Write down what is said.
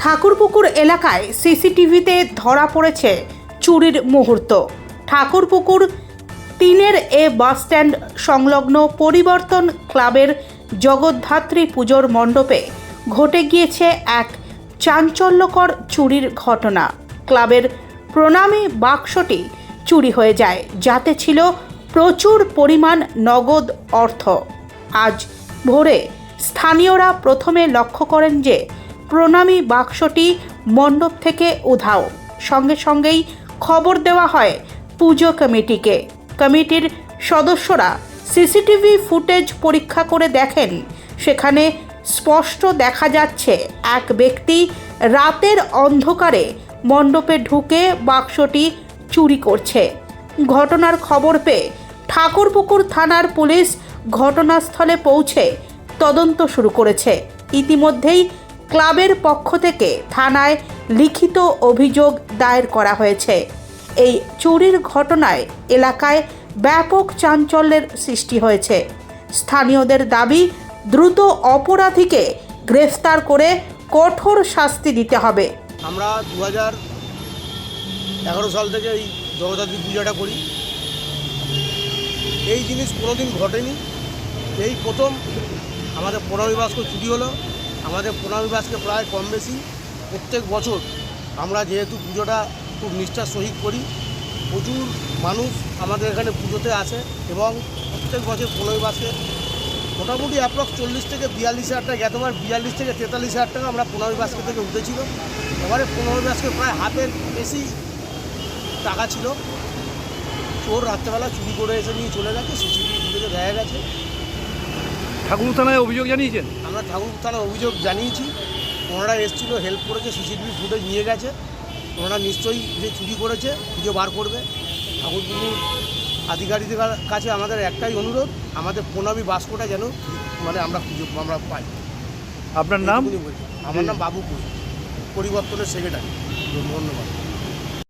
ঠাকুরপুকুর এলাকায় সিসিটিভিতে ধরা পড়েছে চুরির মুহূর্ত। ঠাকুরপুকুর তিনের এ বাসস্ট্যান্ড সংলগ্ন পরিবর্তন ক্লাবের জগদ্ধাত্রী পুজোর মণ্ডপে ঘটে গিয়েছে এক চাঞ্চল্যকর চুরির ঘটনা। ক্লাবের প্রণামী বাক্সটি চুরি হয়ে যায়, যাতে ছিল প্রচুর পরিমাণ নগদ অর্থ। আজ ভোরে স্থানীয়রা প্রথমে লক্ষ্য করেন যে প্রণামী বাক্সটি মণ্ডপ থেকে উধাও। সঙ্গে সঙ্গেই খবর দেওয়া হয় পুজো কমিটিকে। কমিটির সদস্যরা সিসিটিভি ফুটেজ পরীক্ষা করে দেখেন। সেখানে স্পষ্ট দেখা যাচ্ছে, এক ব্যক্তি রাতের অন্ধকারে মণ্ডপে ঢুকে বাক্সটি চুরি করছে। ঘটনার খবর পেয়ে ঠাকুরপুকুর থানার পুলিশ ঘটনাস্থলে পৌঁছে তদন্ত শুরু করেছে। ইতিমধ্যেই ক্লাবের পক্ষ থেকে থানায় লিখিত অভিযোগ দায়ের করা হয়েছে। এই চুরির ঘটনায় এলাকায় ব্যাপক চাঞ্চল্যের সৃষ্টি হয়েছে। স্থানীয়দের দাবি, দ্রুত অপরাধীকে গ্রেফতার করে কঠোর শাস্তি দিতে হবে। আমরা দু হাজার এগারো সাল থেকে এই জগদ্ধাত্রী পূজাটা করি। এই জিনিস কোনোদিন ঘটেনি। এই প্রথম আমাদের প্রণামী বাস্ক চুরি হলো। আমাদের প্রণামী প্রায় কম বেশি প্রত্যেক বছর আমরা যেহেতু পুজোটা খুব নিষ্ঠার সহিত করি, প্রচুর মানুষ আমাদের এখানে পুজোতে আসে এবং প্রত্যেক বছর বাসকে মোটামুটি অ্যাপ্রক্স চল্লিশ থেকে বিয়াল্লিশ হাজার টাকা, গতবার বিয়াল্লিশ থেকে তেতাল্লিশ হাজার টাকা আমরা পনেরো বাসকে থেকে উঠেছিল। এবারে পনেরো বাসকে প্রায় হাতের বেশি টাকা ছিল। চোর রাত্রেবেলা চুরি করে এসে নিয়ে চলে গেছে, সিসিটিভি ফুটেজে দেখা গেছে। ঠাকুর থানায় অভিযোগ জানিয়েছেন? আমরা ঠাকুর থানায় অভিযোগ জানিয়েছি। ওনারা এসেছিল হেল্প করেছে সিসিটিভি ফুটেজ নিয়ে গেছে। ওনারা নিশ্চয়ই যে চুরি করেছে খুঁজে বার করবে। ঠাকুরপুকুর আধিকারিকদের কাছে আমাদের একটাই অনুরোধ আমাদের প্রণামী বাস্কটা যেন মানে আমরা খুঁজে আমরা পাই। আপনার নাম। আমার নাম বাবু পুরী পরিবর্তনের সেক্রেটারি ধন্যবাদ।